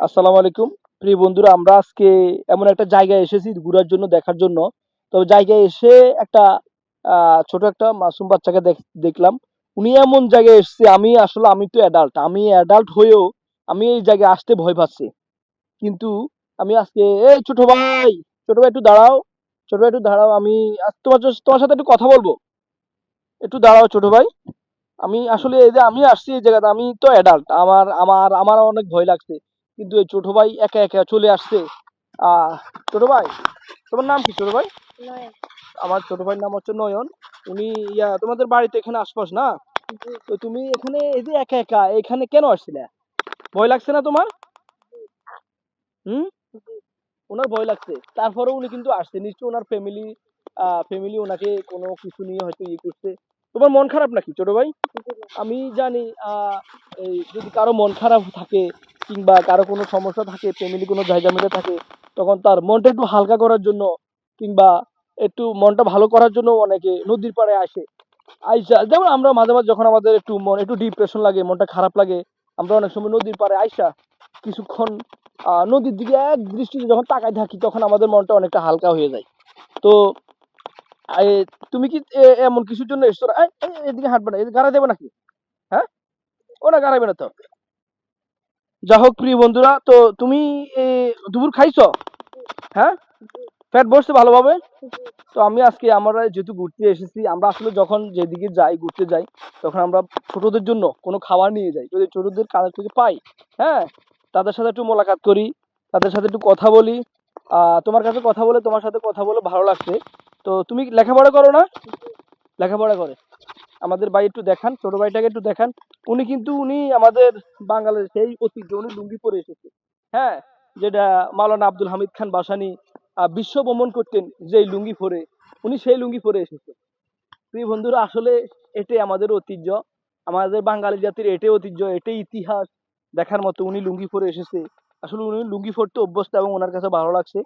আসসালামু আলাইকুম। প্রিয় বন্ধুরা, আমরা আজকে এমন একটা জায়গায় এসেছি ঘোরার জন্য, দেখার জন্য। তো জায়গায় এসে একটা ছোট একটা মাসুম বাচ্চাকে দেখলাম। উনি এমন জায়গায় এসেছে, আমি আসলে, আমি তো অ্যাডাল্ট আমি অ্যাডাল্ট হয়েও আমি এই জায়গায় আসতে ভয় পাচ্ছি। কিন্তু আমি আজকে, এই ছোট ভাই ছোট ভাই একটু দাঁড়াও, ছোট ভাই একটু দাঁড়াও, আমি তোমার তোমার সাথে একটু কথা বলব। একটু দাঁড়াও ছোট ভাই, আমি আসলে এই যে, আমি আসছি এই জায়গাতে, আমি তো অ্যাডাল্ট আমার আমার আমার অনেক ভয় লাগছে। কিন্তু এই ছোট ভাই একা একা চলে আসছে। আহ ছোট ভাই তোমার নাম কি ছোট ভাই? আমার ছোট ভাইয়ের নাম হচ্ছে নয়ন। উনি ইয়া তোমাদের বাড়িতে এখানে আশপাশ না? তো তুমি এখানে এই যে একা একা এখানে কেন আসছিলে? ভয় লাগছে না তোমার? হুম? ওনার ভয় লাগছে। তারপরে উনি কিন্তু আসছে। নিশ্চয় ওনার ফ্যামিলি ফ্যামিলি ওনাকে কোনো কিছু নিয়ে হয়তো ইয়ে করছে। তোমার মন খারাপ নাকি ছোট ভাই? আমি জানি আহ, এই যদি কারও মন খারাপ থাকে কিংবা কারও কোনো সমস্যা থাকে ফ্যামিলি কোনো জায়গা থাকে, তখন তার মনটা একটু হালকা করার জন্য কিংবা একটু মনটা ভালো করার জন্য অনেকে নদীর পাড়ে আসে। আইসা, যেমন আমরা মাঝে মাঝে যখন আমাদের একটু মন, একটু ডিপ্রেশন লাগে, মনটা খারাপ লাগে, আমরা অনেক সময় নদীর পাড়ে আইসা কিছুক্ষণ নদীর দিকে এক দৃষ্টিতে যখন তাকাই থাকি, তখন আমাদের মনটা অনেকটা হালকা হয়ে যায়। তো তুমি কি এমন কিছুর জন্য এসছো? এদিকে হাঁটবে না গাড়া দেবে নাকি? হ্যাঁ? ও না গাড়াইবে না তো। যা হোক প্রিয় বন্ধুরা, তো তুমি দুপুর খাইছো? হ্যাঁ? ফ্যাট বসছে ভালোভাবে? তো আমি আজকে আমরা যেহেতু ঘুরতে এসেছি, আমরা আসলে যখন যেদিকে যাই, ঘুরতে যাই, তখন আমরা ছোটদের জন্য কোনো খাবার নিয়ে যাই। যদি ছোটদের কাছ থেকে পাই হ্যাঁ? তাদের সাথে একটু মোলাকাত করি, তাদের সাথে একটু কথা বলি তোমার কাছে কথা বলে, তোমার সাথে কথা বলে ভালো লাগছে। তো তুমি লেখাপড়া করো না? লেখাপড়া করে। আমাদের ভাই একটু দেখান, ছোট ভাইটাকে একটু দেখান। উনি কিন্তু উনি আমাদের বাঙালির সেই ঐতিহ্য, উনি লুঙ্গি পরে এসেছে। হ্যাঁ যেটা মাওলানা আব্দুল হামিদ খান বাসানি বিশ্ব ভ্রমণ করতেন যে লুঙ্গি পরে। উনি সেই লুঙ্গি পরে এসেছে। প্রিয় বন্ধুরা, আসলে এটাই আমাদের ঐতিহ্য। আমাদের বাঙালি জাতির এটাই ঐতিহ্য, এটাই ইতিহাস। দেখার মতো উনি লুঙ্গি পরে এসেছে। আসলে উনি লুঙ্গি পরতে অভ্যস্ত এবং ওনার কাছে ভালো লাগছে।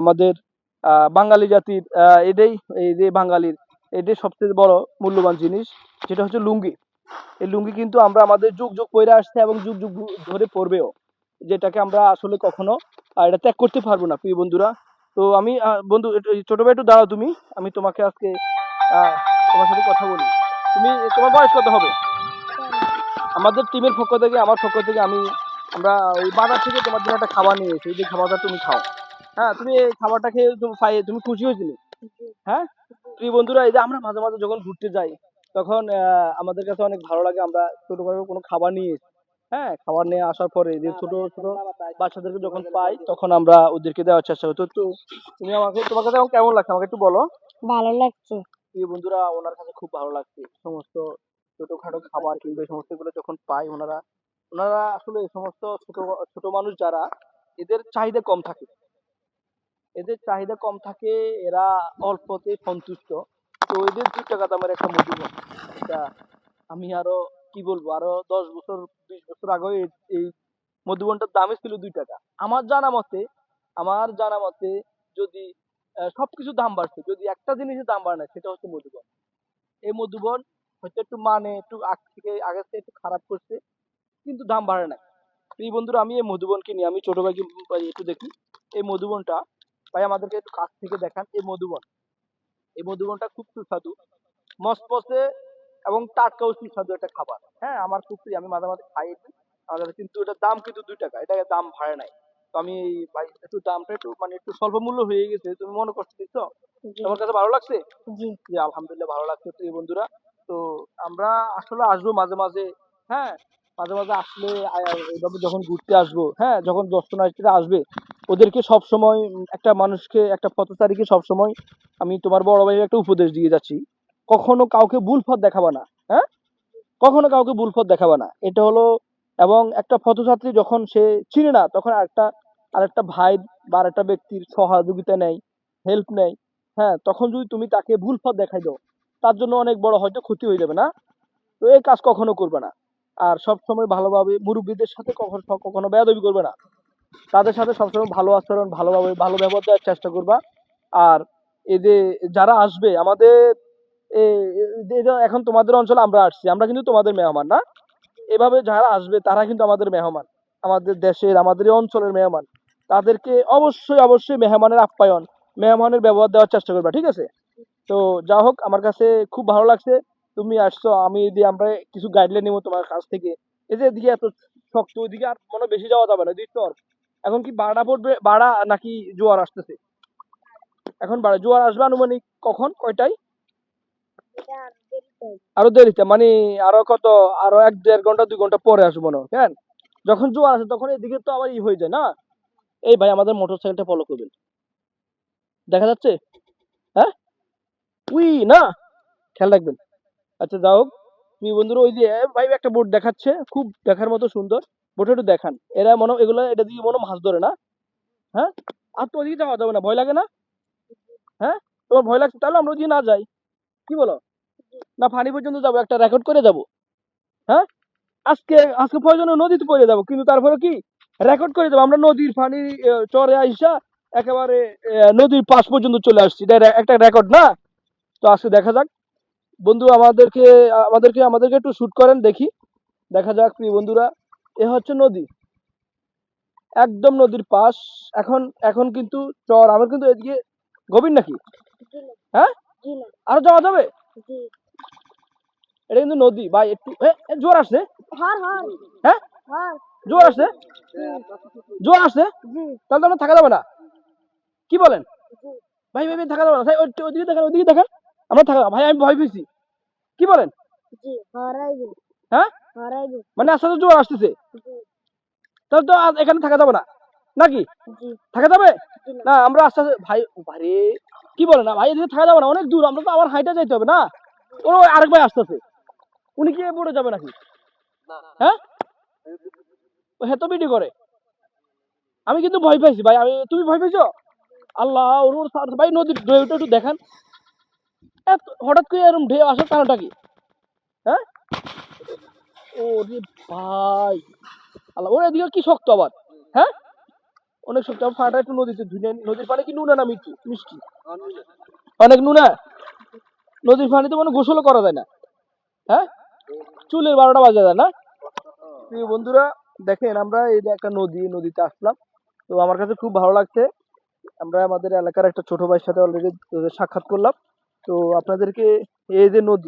আমাদের বাঙালি জাতির এটাই এই যে বাঙালির এটাই সবচেয়ে বড় মূল্যবান জিনিস, যেটা হচ্ছে লুঙ্গি। এই লুঙ্গি কিন্তু আমরা আমাদের যুগ যুগ পরে আসছে এবং যুগ যুগ ধরে পরবেও। যেটাকে আমরা আসলে কখনো এটা ত্যাগ করতে পারব না, প্রিয় বন্ধুরা। তো আমি বন্ধু ছোট ভাই একটু দাঁড়াও তুমি। আমি তোমাকে আজকে তোমার সাথে কথা বলি। তুমি, তোমার বয়স কত হবে? আমাদের টিমের পক্ষ থেকে, আমার পক্ষ থেকে আমি, আমরা ওই বাজার থেকে তোমার জন্য একটা খাবার নিয়ে এসেছি। যে খাবারটা তুমি খাও। হ্যাঁ তুমি এই খাবারটা খেয়ে তুমি খুশি হয়েছিলে? হ্যাঁ? প্রিয় বন্ধুরা এই যে আমরা মাঝে মাঝে যখন ঘুরতে যাই তখন আমাদের কাছে অনেক ভালো লাগে আমরা ছোট করে কোনো খাবার নিয়ে হ্যাঁ? খাবার নিয়ে আসার পরে যে ছোট ছোট বাচ্চাদেরকে যখন পাই তখন আমরা ওদেরকে দেওয়ার চেষ্টা করি। তো তুমি আমাকে তোমার কাছে কেমন লাগছে? আমাকে একটু বলো। ভালো লাগছে। প্রিয় বন্ধুরা ওনার কাছে খুব ভালো লাগছে। সমস্ত ছোটখাটো খাবার কিংবা এই সমস্তগুলো যখন পাই ওনারা ওনারা আসলে এই সমস্ত ছোট ছোট মানুষ যারা এদের চাহিদা কম থাকে। এদের চাহিদা কম থাকে, এরা অল্পতে সন্তুষ্ট। তো এদের দুই টাকা দামের একটা এটা আমি আরও, কি বলব, আরও দশ বছর, বিশ বছর আগে এই মধুবনটার দামই ছিল দুই টাকা। আমার জানা মতে, আমার জানা মতে যদি সবকিছু দাম বাড়ছে, যদি একটা জিনিসের দাম বাড়ে না, সেটা হচ্ছে মধুবন। এই মধুবন হয়তো একটু মানে একটু আগ থেকে, আগের থেকে একটু খারাপ করছে, কিন্তু দাম বাড়ে না। এই বন্ধুরা, আমি এই মধুবনকে নিয়ে, আমি ছোট ভাইকে ভাই একটু দেখি। এই মধুবনটা ভাই আমাদেরকে একটু কাছ থেকে দেখান এই মধুবন। এই মধুবনটা খুব সুস্বাদু। মসমসে এবং টাটকাও সুস্বাদু একটা খাবার। হ্যাঁ আমার খুব প্রিয়। আমি মাঝে মাঝে খাই আমাদের কিন্তু এটার দাম কিন্তু দুই টাকা। এটা দাম ভাড়ে নাই। তো আমি এই ভাই একটু দামটা একটু মানে একটু স্বল্প মূল্য হয়ে গেছে। তুমি মনে কষ্ট দিচ্ছ তোমার কাছে ভালো লাগছে? জি। আলহামদুলিল্লাহ ভালো লাগছে প্রিয় বন্ধুরা। তো আমরা আসলে আসব মাঝে মাঝে। হ্যাঁ মাঝে মাঝে আসলে যখন ঘুরতে আসব। হ্যাঁ যখন দর্শনার্থীরা আসবে ওদেরকে সব সময় একটা মানুষকে, একটা পথচারীকে সব সময় আমি তোমার বড় ভাই একটা উপদেশ দিয়ে যাচ্ছি। কখনো কাউকে ভুল পথ দেখাবা না হ্যাঁ? কখনো কাউকে ভুল পথ দেখাবা না। এটা হলো, এবং একটা পথযাত্রী যখন সে চিনে না, তখন আরেকটা আরেকটা ভাই বা আরেকটা ব্যক্তির সহযোগিতা নেয় হেল্প নেয় হ্যাঁ? তখন যদি তুমি তাকে ভুল পথ দেখাই দাও, তার জন্য অনেক বড় হয়তো ক্ষতি হয়ে যাবে না? তো এই কাজ কখনো করবে না। আর সব সময় ভালোভাবে মুরব্বীদের সাথে কখনো কখনো বেয়াদবি করবে না। তাদের সাথে সবসময় ভালো আচরণ, ভালোভাবে, ভালো ব্যবহার দেওয়ার চেষ্টা করবা। আর এই যে যারা আসবে, আমাদের এখন তোমাদের অঞ্চলে আমরা আসছি, আমরা কিন্তু তোমাদের মেহমান না। এভাবে যারা আসবে, তারা কিন্তু আমাদের মেহমান। আমাদের দেশের, আমাদের অঞ্চলের মেহমান। তাদেরকে অবশ্যই অবশ্যই মেহমানের আপ্যায়ন, মেহমানের ব্যবহার দেওয়ার চেষ্টা করবা, ঠিক আছে? তো যা হোক, আমার কাছে খুব ভালো লাগছে, তুমি আসছো, আমি যদি আমরা কিছু গাইডলাইন নিবো তোমার কাছ থেকে। এই যে এদিকে এত শক্ত, ওইদিকে আর মনে বেশি যাওয়া যাবে না দিক চর এখন কি বাড়া পড়বে, বাড়া নাকি জোয়ার আসতেছে। এখন বাড়া, জোয়ার আসবে আনুমানিক কখন? কয়টায়? আরও দেরিতে মানে আরও কত, আরও এক, দেড় ঘণ্টা, দুই ঘণ্টা পরে আসব মনে হয় যখন জোয়ার আসে তখন এদিকে তো আবার ই হয়ে যায় না? এই ভাই, আমাদের মোটর সাইকেলটা ফলো করবেন। দেখা যাচ্ছে? হ্যাঁ? উই, না? খেয়াল রাখবেন। আচ্ছা যাও হোক। তুমি বন্ধুরা, ওই যে ভাই একটা বোর্ড দেখাচ্ছে, খুব দেখার মতো সুন্দর। বোটে দেখান। এরা মনে এগুলো এটা দিয়ে মনে মাছ ধরে না? হ্যাঁ? আর তো ওদিকে যাওয়া যাবে না ভয় লাগে না? হ্যাঁ? তোমার ভয় লাগছে তাহলে আমরা ওইদিকে না যাই। কি বলো? না ফানি পর্যন্ত যাব একটা রেকর্ড করে যাব হ্যাঁ? আজকে আজকে প্রয়োজনে নদীতে পড়ে যাব কিন্তু তারপরে কি? রেকর্ড করে যাব আমরা নদীর আহ, চরে আইসা একেবারে নদীর পাশ পর্যন্ত চলে আসছি। একটা রেকর্ড না? তো আজকে দেখা যাক। বন্ধু আমাদেরকে আমাদেরকে আমাদেরকে একটু শ্যুট করেন দেখি। দেখা যাক প্রিয় বন্ধুরা। এ হচ্ছে নদী। একদম নদীর পাশ। এখন এখন কিন্তু চর। আমার কিন্তু এদিকে গভীর নাকি? হ্যাঁ? আরও যাওয়া যাবে? এটা কিন্তু নদী। ভাই একটু জোর আসছে? হ্যাঁ? জোর আসছে? জোর আসছে? তাহলে তো আমরা থাকা যাবে না। কি বলেন? ভাই ভাই থাকা যাবে না। ভাই ওইদিকে দেখেন ওইদিকে দেখেন। আমরা থাকা ভাই আমি ভয় পেয়েছি। কি বলেন? হ্যাঁ? মানে আস্তে আস্তে জোর আসতেছে। তাহলে তো এখানে থাকা যাবে না। নাকি? থাকা যাবে? না। আমরা আস্তে আস্তে ভাই ভাই কি বলে না? ভাই এদিকে থাকা যাবে না অনেক দূর। আমরা তো আবার হাইটা যাইতে হবে না। ও আরেক ভাই আসতেছে। উনি কি পড়ে যাবে নাকি? হ্যাঁ? ও হেতো বিডি করে। আমি কিন্তু ভয় পাইছি ভাই। আমি তুমি ভয় পাইছো? আল্লাহ ওর ভাই নদীর ঢেউটা একটু দেখান। এত হঠাৎ করে এরকম ঢেউ আসার কারণটা কি? হ্যাঁ? ও রে ভাই। আল্লাহ, ওর এদিকে কি শক্ত আবার? হ্যাঁ? অনেক শক্ত, আমার ফাটা একটু নদীতে ধুয়ে নদীর পানি কি নুনা না মিষ্টি মিষ্টি? অনেক নুনা? নদীর পানিতে মানে গোসলও করা যায় না। হ্যাঁ? চুলের বারোটা বাজে যায় না? প্রিয় বন্ধুরা, দেখেন, আমরা এই যে একটা নদী, নদীতে আসলাম। তো আমার কাছে খুব ভালো লাগছে। আমরা আমাদের এলাকার একটা ছোট ভাইয়ের সাথে অলরেডি সাক্ষাৎ করলাম। তো আপনাদেরকে এই যে নদী